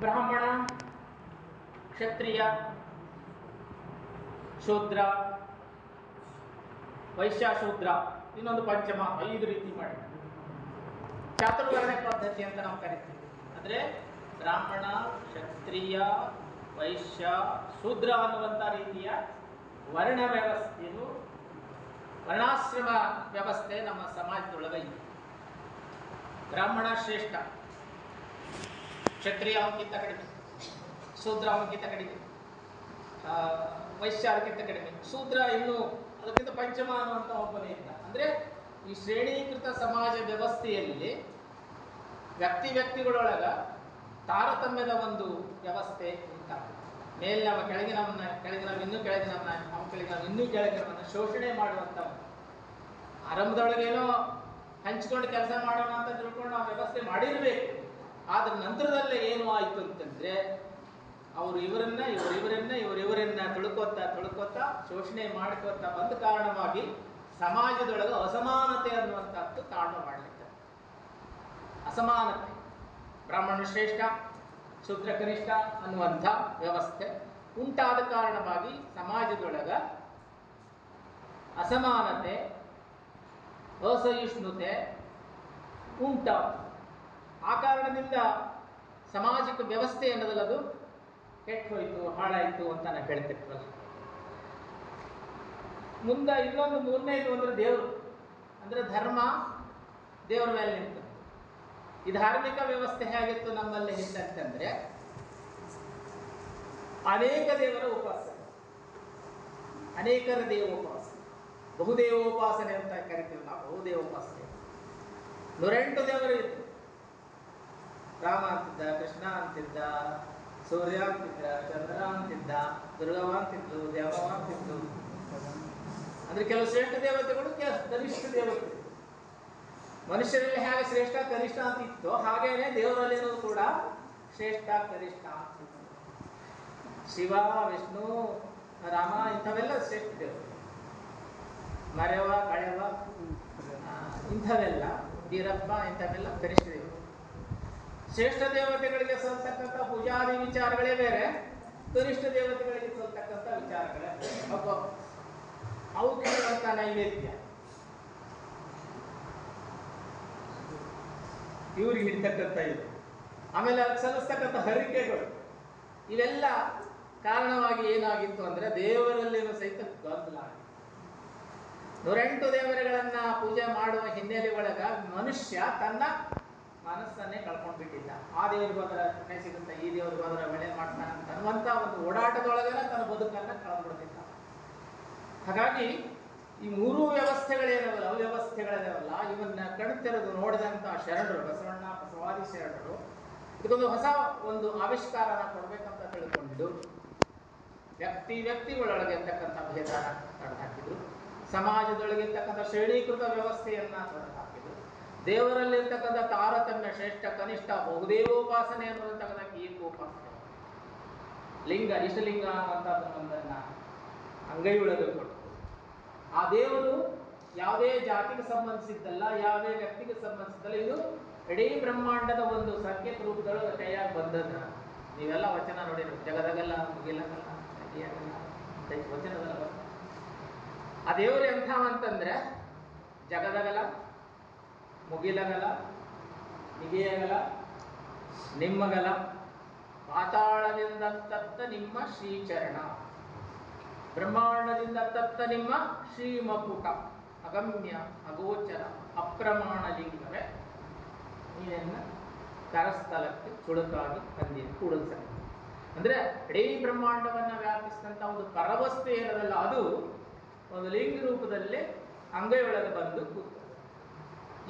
ಬ್ರಾಹ್ಮಣ, ಕ್ಷತ್ರಿಯ, ಶೂದ್ರ ವೈಶ್ಯ ಶೂದ್ರ ಇನ್ನೊಂದು ಪಂಚಮ, ಐದು ರೀತಿ ಮಾಡಿ. ಚಾತುರ್ವರ್ಣ ಪದ್ಧತಿ ಅಂತ ನಾವು ಕರಿತೀವಿ. ಅಂದರೆ ಬ್ರಾಹ್ಮಣ, ಕ್ಷತ್ರಿಯ, ವೈಶ್ಯ, ಶೂದ್ರ ಅನ್ನುವಂಥ ರೀತಿಯ ವರ್ಣ ವ್ಯವಸ್ಥೆಯು, ವರ್ಣಾಶ್ರಮ ವ್ಯವಸ್ಥೆ ನಮ್ಮ ಸಮಾಜದೊಳಗೆ ಇದೆ. ಬ್ರಾಹ್ಮಣ ಶ್ರೇಷ್ಠ. ಕ್ಷತ್ರಿಯ ಅವಕ್ಕಿಂತ ಕಡಿಮೆ ಶೂದ್ರ ಅವಕ್ಕಿಂತ ಕಡಿಮೆ ವೈಶ್ಯ ಅದಕ್ಕಿಂತ ಕಡಿಮೆ. ಶೂದ್ರ ಇನ್ನು ಅದಕ್ಕಿಂತ ಪಂಚಮ ಅನ್ನುವಂಥ ಒಬ್ಬನೇ ಇಲ್ಲ. ಅಂದರೆ ಈ ಶ್ರೇಣೀಕೃತ ಸಮಾಜ ವ್ಯವಸ್ಥೆಯಲ್ಲಿ ವ್ಯಕ್ತಿ ವ್ಯಕ್ತಿಗಳೊಳಗ ತಾರತಮ್ಯದ ಒಂದು ವ್ಯವಸ್ಥೆ ಉಂಟಾಗುತ್ತೆ ಮೇಲಿನವ ಕೆಳಗಿನವನ್ನ, ಕೆಳಗಿನವ ಇನ್ನೂ ಕೆಳಗಿನವನ್ನ ಕೆಳಗೆ ಕೆಳಗಿನವ ಇನ್ನೂ ಕೆಳಗಿನವನ್ನ ಶೋಷಣೆ ಮಾಡುವಂಥ ಆರಂಭದೊಳಗೇನೋ ಹಂಚ್ಕೊಂಡು ಕೆಲಸ ಮಾಡೋಣ ಅಂತ ತಿಳ್ಕೊಂಡು ನಾವು ವ್ಯವಸ್ಥೆ ಮಾಡಿರಬೇಕು. ಆದ್ರ ನಂತರದಲ್ಲೇ ಏನು ಆಯಿತು ಅಂತಂದ್ರೆ, ಅವರು ಇವರನ್ನ, ಇವರು ಇವರನ್ನ ಇವರು ಇವರನ್ನ ತುಳ್ಕೋತಾ ತುಳ್ಕೋತಾ ಶೋಷಣೆ ಮಾಡ್ಕೋತಾ ಬಂದ ಕಾರಣವಾಗಿ ಸಮಾಜದೊಳಗೆ ಅಸಮಾನತೆ ಅನ್ನುವಂಥದ್ದು ತಾಣ ಮಾಡಲಿಕ್ಕೆ. ಅಸಮಾನತೆ. ಬ್ರಾಹ್ಮಣ ಶ್ರೇಷ್ಠ, ಶೂದ್ರ ಕನಿಷ್ಠ ಅನ್ನುವಂಥ ವ್ಯವಸ್ಥೆ ಉಂಟಾದ ಕಾರಣವಾಗಿ ಸಮಾಜದೊಳಗ ಅಸಮಾನತೆ, ಅಸಹಿಷ್ಣುತೆ ಉಂಟಾಗ್ತದೆ. ಆ ಕಾರಣದಿಂದ ಸಾಮಾಜಿಕ ವ್ಯವಸ್ಥೆ ಅನ್ನೋದಲ್ಲ ಅದು ಹೋಯ್ತು ಹಾಳಾಯಿತು ಅಂತ ನಾವು ಹೇಳ್ತಿರ್ತೀವಲ್ಲ ಮುಂದೆ ಇನ್ನೊಂದು ಮೂರನೇದು ಅಂದ್ರೆ ದೇವರು. ಅಂದ್ರೆ ಧರ್ಮ ದೇವರ ಮೇಲೆ ನಿಂತು. ಈ ಧಾರ್ಮಿಕ ವ್ಯವಸ್ಥೆ ಹೇಗಿತ್ತು ನಮ್ಮಲ್ಲಿ ಹಿಂದಂತಂದ್ರೆ ಅನೇಕ ದೇವರ ಉಪಾಸನೆ. ಅನೇಕರ ದೇವೋಪಾಸ ಬಹುದೇವೋಪಾಸನೆ ಅಂತ ಕರಿತೀವಿ ನಾವು ಬಹುದೇವೋಪಾಸನೆ ನೂರೆಂಟು ದೇವರು ಇತ್ತು ರಾಮ ಅಂತಿದ್ದ, ಕೃಷ್ಣ ಅಂತಿದ್ದ, ಸೂರ್ಯ ಅಂತಿದ್ದ, ಚಂದ್ರ ಅಂತಿದ್ದ, ದುರ್ಗವ ಅಂತಿದ್ದು ದೇವವ ಅಂತಿದ್ದು ಅಂದ್ರೆ ಕೆಲವು ಶ್ರೇಷ್ಠ ದೇವತೆಗಳು ಕನಿಷ್ಠ ದೇವತೆ ಮನುಷ್ಯರಲ್ಲಿ ಹೇಗೆ ಶ್ರೇಷ್ಠ, ಕನಿಷ್ಠ ಅಂತ ಇತ್ತು ಹಾಗೇನೆ ದೇವರಲ್ಲಿನೂ ಕೂಡ ಶ್ರೇಷ್ಠ, ಕನಿಷ್ಠ ಅಂತ ಇತ್ತು. ಶಿವ, ವಿಷ್ಣು, ರಾಮ, ಇಂಥವೆಲ್ಲ ಶ್ರೇಷ್ಠ ದೇವರು ಮರೆವ, ಕಳೆವ ಇಂಥವೆಲ್ಲ, ವೀರಪ್ಪ, ಇಂಥವೆಲ್ಲ ಕನಿಷ್ಠ ದೇವರು ಶ್ರೇಷ್ಠ ದೇವತೆಗಳಿಗೆ ಸಲ್ತಕ್ಕಂಥ ಪೂಜಾದಿ ವಿಚಾರಗಳೇ ಬೇರೆ, ಕನಿಷ್ಠ ದೇವತೆಗಳಿಗೆ ಸಲ್ತಕ್ಕಂಥ ವಿಚಾರಗಳೇ. ಅವು ಅವು ಅವುಗಳಿರುವಂಥ ನೈವೇದ್ಯ. ಇವ್ರಿಗೆ ಹಿಡ್ತಕ್ಕಂಥ ಇದು. ಆಮೇಲೆ ಅದಕ್ಕೆ ಸಲ್ಲಿಸ್ತಕ್ಕಂಥ ಹರಿಕೆಗಳು. ಇವೆಲ್ಲ ಕಾರಣವಾಗಿ ಏನಾಗಿತ್ತು ಅಂದ್ರೆ ದೇವರಲ್ಲಿನ ಸಹಿತ ಗೊಂದಲ. ನೂರೆಂಟು ದೇವರುಗಳನ್ನ ಪೂಜೆ ಮಾಡುವ ಹಿನ್ನೆಲೆ ಒಳಗ ಮನುಷ್ಯ ತನ್ನ ಮನಸ್ಸನ್ನೇ ಕಳ್ಕೊಂಡ್ಬಿಟ್ಟಿದ್ದ. ಆ ದೇವ್ರಿಗೆ ಹೋದ್ರೆ ಪುಣ್ಯ ಸಿಗುತ್ತೆ, ಈ ದೇವ್ರಿಗೆ ಹೋದ್ರೆ ಒಳ್ಳೆ ಮಾಡ್ತಾನೆ ಅಂತ ಅನ್ನುವಂಥ ಒಂದು ಓಡಾಟದೊಳಗೇನೆ ತನ್ನ ಬದುಕನ್ನ ಕಳ್ಕೊಂಡ್ಬಿಡ್ತಿದ್ದ. ಹಾಗಾಗಿ ಈ ಮೂರು ವ್ಯವಸ್ಥೆಗಳೇನವಲ್ಲ, ಅವ್ಯವಸ್ಥೆಗಳೇನವಲ್ಲ, ಇವನ್ನ ಕಣ್ತೆರೆದು ನೋಡಿದಂಥ ಶರಣರು, ಬಸವಣ್ಣ, ಬಸವಾದಿ ಶರಣರು, ಇದಕ್ಕೊಂದು ಹೊಸ ಒಂದು ಆವಿಷ್ಕಾರನ ಕೊಡ್ಬೇಕಂತ ತಿಳ್ಕೊಂಡಿದ್ದು. ವ್ಯಕ್ತಿ ವ್ಯಕ್ತಿಗಳೊಳಗೆ ಇರ್ತಕ್ಕಂಥ ಭೇದನ ತಡೆದು ಹಾಕಿದ್ರು ಸಮಾಜದೊಳಗೆ ಇರ್ತಕ್ಕಂಥ ಶ್ರೇಣೀಕೃತ ವ್ಯವಸ್ಥೆಯನ್ನ ತಡೆದು ದೇವರಲ್ಲಿರ್ತಕ್ಕಂಥ ತಾರತಮ್ಯ ಶ್ರೇಷ್ಠ ಕನಿಷ್ಠ ಬಹುದೇವೋಪಾಸನೆ ಅನ್ನುವಂತಕ್ಕಂಥ ಏಕೋಪಾಸನೆ ಲಿಂಗ ಇಷ್ಟಲಿಂಗ ಅನ್ನುವಂಥದ್ದನ್ನ ಒಂದನ್ನ ಅಂಗೈಯೊಳಗೆ ಕೊಟ್ಟು. ಆ ದೇವರು ಯಾವುದೇ ಜಾತಿಗೆ ಸಂಬಂಧಿಸಿದ್ದಲ್ಲ, ಯಾವುದೇ ವ್ಯಕ್ತಿಗೆ ಸಂಬಂಧಿಸಿದ್ದಲ್ಲ, ಇದು ಇಡೀ ಬ್ರಹ್ಮಾಂಡದ ಒಂದು ಸಂಕೇತ ರೂಪದೊಳಗೆ ಕೈಯಾಗಿ ಬಂದದ ನೀವೆಲ್ಲ ವಚನ ನೋಡಿರಿ, ಜಗದಾಗಲ್ಲ ಮುಗಿಲಾಗಲ್ಲ ವಚನದಲ್ಲ. ಆ ದೇವರು ಎಂಥ ಅಂತಂದ್ರೆ ಜಗದಗಲ ಮುಗಿಲಗಲ, ನಿಗೆಯಗಲ, ನಿಮ್ಮಗಲ ಪಾತಾಳದಿಂದ ತತ್ತ ನಿಮ್ಮ ಶ್ರೀಚರಣ. ಬ್ರಹ್ಮಾಂಡದಿಂದ ತತ್ತ ನಿಮ್ಮ ಶ್ರೀಮಕುಟ, ಅಗಮ್ಯ, ಅಗೋಚರ, ಅಪ್ರಮಾಣ ಲಿಂಗವೇ. ನೀನನ್ನು ಕರಸ್ಥಲಕ್ಕೆ ಚುಳುಕಾಗಿ ತಂದಿದ್ದು ಕೂಡಲ್ಸಕ್ಕೆ ಅಂದ್ರೆ ಇಡೀ ಬ್ರಹ್ಮಾಂಡವನ್ನ ವ್ಯಾಪಿಸಿದಂಥ ಒಂದು ಪರವಸ್ತು ಏನದಲ್ಲ, ಅದು ಒಂದು ಲಿಂಗ ರೂಪದಲ್ಲಿ ಅಂಗೈಯೊಳಗೆ ಬಂದು ಕೂತದೆ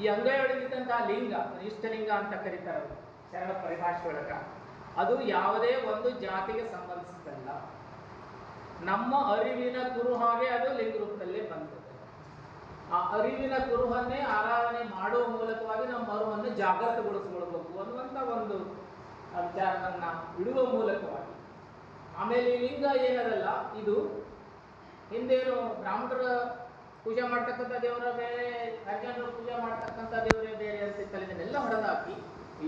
ಈ ಅಂಗೈಯೊಳಗಿದ್ದಂತಹ ಲಿಂಗ ಇಷ್ಟಲಿಂಗ ಅಂತ ಕರೀತಾರೆ ಶರಣ ಪರಿಭಾಷೆ ಒಳಗ ಅದು ಯಾವುದೇ ಒಂದು ಜಾತಿಗೆ ಸಂಬಂಧಿಸಿದ್ದಲ್ಲ. ನಮ್ಮ ಅರಿವಿನ ಗುರು ಹಾಗೆ ಅದು ಲಿಂಗ ರೂಪದಲ್ಲೇ ಬಂದದೆ. ಆ ಅರಿವಿನ ಕುರುಹನ್ನೇ ಆರಾಧನೆ ಮಾಡುವ ಮೂಲಕವಾಗಿ ನಮ್ಮ ಮರುವನ್ನು ಜಾಗೃತಗೊಳಿಸಿಕೊಳ್ಬೇಕು ಅನ್ನುವಂಥ ಒಂದು ವಿಚಾರವನ್ನು ಇಡುವ ಮೂಲಕವಾಗಿ. ಆಮೇಲೆ ಲಿಂಗ ಏನದಲ್ಲ, ಇದು ಹಿಂದೇನು ಬ್ರಾಹ್ಮಣರ ಪೂಜೆ ಮಾಡ್ತಕ್ಕಂಥ ದೇವರ ಬೇರೆ ಹರಿಜನರು ಪೂಜೆ ಮಾಡ್ತಕ್ಕಂಥ ದೇವರೇ ಬೇರೆ ಅಂತ ಇತ್ತಲ್ಲ, ಇದನ್ನೆಲ್ಲ ಹೊಡೆದಾಕಿ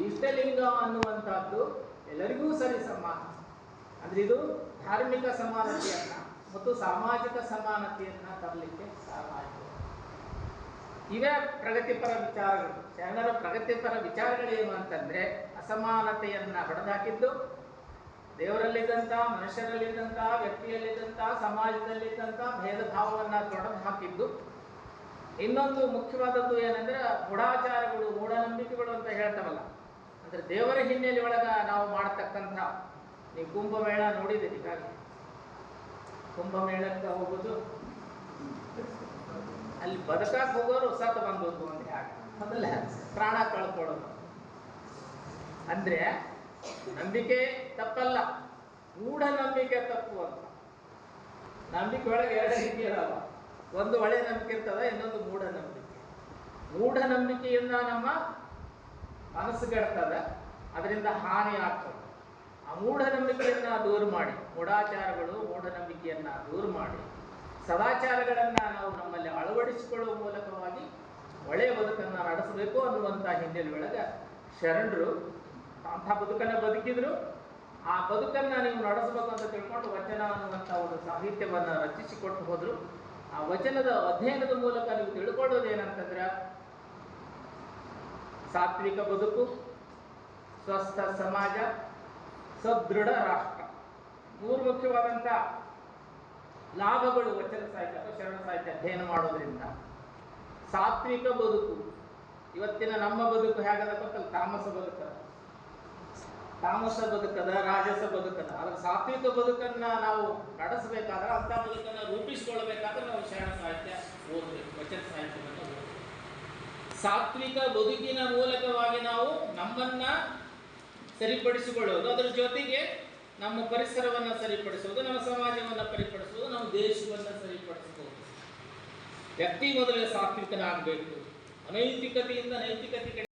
ಇಷ್ಟಲಿಂಗ ಅನ್ನುವಂಥದ್ದು ಎಲ್ಲರಿಗೂ ಸರಿ ಸಮಾನ. ಅಂದ್ರೆ ಇದು ಧಾರ್ಮಿಕ ಸಮಾನತೆಯನ್ನ ಮತ್ತು ಸಾಮಾಜಿಕ ಸಮಾನತೆಯನ್ನ ತರಲಿಕ್ಕೆ ಸಹಾಯ ಇವೇ ಪ್ರಗತಿಪರ ವಿಚಾರಗಳು. ಶರಣರ ಪ್ರಗತಿಪರ ವಿಚಾರಗಳೇನು ಅಂತಂದ್ರೆ ಅಸಮಾನತೆಯನ್ನ ಹೊಡೆದಾಕಿದ್ದು ದೇವರಲ್ಲಿದ್ದಂಥ ಮನುಷ್ಯರಲ್ಲಿದ್ದಂತಹ ವ್ಯಕ್ತಿಯಲ್ಲಿದ್ದಂತಹ ಸಮಾಜದಲ್ಲಿದ್ದಂಥ ಭೇದ ಭಾವವನ್ನು ತೊಡೆದು ಹಾಕಿದ್ದು. ಇನ್ನೊಂದು ಮುಖ್ಯವಾದದ್ದು ಏನಂದ್ರೆ ಗೂಢಾಚಾರಗಳು ಮೂಢನಂಬಿಕೆಗಳು ಅಂತ ಹೇಳ್ತಾವಲ್ಲ. ಅಂದ್ರೆ ದೇವರ ಹಿನ್ನೆಲೆ ಒಳಗ ನಾವು ಮಾಡತಕ್ಕಂಥ ನೀವು ಕುಂಭಮೇಳ ನೋಡಿದ್ದೀರಿ ಈಗಾಗಲೇ ಕುಂಭಮೇಳಕ್ಕೆ ಹೋಗೋದು. ಅಲ್ಲಿ ಬದುಕಾಕ್ ಹೋಗೋರು ಸತ್ತು ಬಂದದ್ದು ಅಂತ ಯಾಕೆ? ಮೊದಲ. ಪ್ರಾಣ ಕಳ್ಕೊಳ್ಳೋದು. ಅಂದ್ರೆ ನಂಬಿಕೆ ತಪ್ಪಲ್ಲ. ಮೂಢನಂಬಿಕೆ ತಪ್ಪು ಅಂತ. ನಂಬಿಕೆ ಒಳಗೆ ಎರಡು ರೀತಿ ಇರಲ್ಲ ಒಂದು ಒಳ್ಳೆ ನಂಬಿಕೆ ಇರ್ತದೆ, ಇನ್ನೊಂದು ಮೂಢನಂಬಿಕೆ. ಮೂಢನಂಬಿಕೆಯಿಂದ ನಮ್ಮ ಮನಸ್ಸು ಕೆಡ್ತದೆ, ಅದರಿಂದ ಹಾನಿ ಆಗ್ತದೆ. ಆ ಮೂಢನಂಬಿಕೆಯನ್ನ ದೂರ ಮಾಡಿ, ಮೂಢಾಚಾರಗಳು ಮೂಢನಂಬಿಕೆಯನ್ನ ದೂರ ಮಾಡಿ, ಸದಾಚಾರಗಳನ್ನ ನಾವು ನಮ್ಮಲ್ಲಿ ಅಳವಡಿಸಿಕೊಳ್ಳುವ ಮೂಲಕವಾಗಿ ಒಳ್ಳೆಯ ಬದುಕನ್ನು ನಡೆಸಬೇಕು ಅನ್ನುವಂಥ ಹಿನ್ನೆಲೆ ಒಳಗೆ ಶರಣರು ಅಂಥ ಬದುಕನ್ನು ಬದುಕಿದ್ರು. ಆ ಬದುಕನ್ನು ನೀವು ನಡೆಸಬೇಕು ಅಂತ ತಿಳ್ಕೊಂಡು ವಚನ ಅನ್ನುವಂಥ ಒಂದು ಸಾಹಿತ್ಯವನ್ನು ರಚಿಸಿಕೊಟ್ಟು ಹೋದರು. ಆ ವಚನದ ಅಧ್ಯಯನದ ಮೂಲಕ ನೀವು ತಿಳ್ಕೊಳ್ಳೋದು ಏನಂತಂದ್ರೆ, ಸಾತ್ವಿಕ ಬದುಕು, ಸ್ವಸ್ಥ ಸಮಾಜ, ಸದೃಢ ರಾಷ್ಟ್ರ. ಮೂರು ಮುಖ್ಯವಾದಂಥ ಲಾಭಗಳು ವಚನ ಸಾಹಿತ್ಯ ಅಥವಾ ಶರಣ ಸಾಹಿತ್ಯ ಅಧ್ಯಯನ ಮಾಡೋದ್ರಿಂದ. ಸಾತ್ವಿಕ ಬದುಕು, ಇವತ್ತಿನ ನಮ್ಮ ಬದುಕು ಹೇಗದ ಗೊತ್ತಲ್ಲ? ತಾಮಸ ಬದುಕದ ತಾಮಸ ಬದುಕದ, ರಾಜಸ ಬದುಕದ. ಅದರ ಸಾತ್ವಿಕ ಬದುಕನ್ನ ನಾವು ನಡೆಸಬೇಕಾದ್ರೆ ಅಂತ ಬದುಕನ್ನ ರೂಪಿಸಿಕೊಳ್ಳಬೇಕಾದ್ರೆ ನಾವು ಶರಣ ಸಾಹಿತ್ಯ ಓದಬೇಕು, ವಚನ ಸಾಹಿತ್ಯವನ್ನು ಓದಬೇಕು. ಸಾತ್ವಿಕ ಬದುಕಿನ ಮೂಲಕವಾಗಿ ನಾವು ನಮ್ಮನ್ನ ಸರಿಪಡಿಸಿಕೊಳ್ಳೋದು, ಅದರ ಜೊತೆಗೆ ನಮ್ಮ ಪರಿಸರವನ್ನು ಸರಿಪಡಿಸುವುದು ನಮ್ಮ ಸಮಾಜವನ್ನು ಸರಿಪಡಿಸೋದು ನಮ್ಮ ದೇಶವನ್ನು ಸರಿಪಡಿಸಬಹುದು ವ್ಯಕ್ತಿ ಮೊದಲೇ ಸಾತ್ವಿಕನಾಗಬೇಕು. ಅನೈತಿಕತೆಯಿಂದ ನೈತಿಕತೆ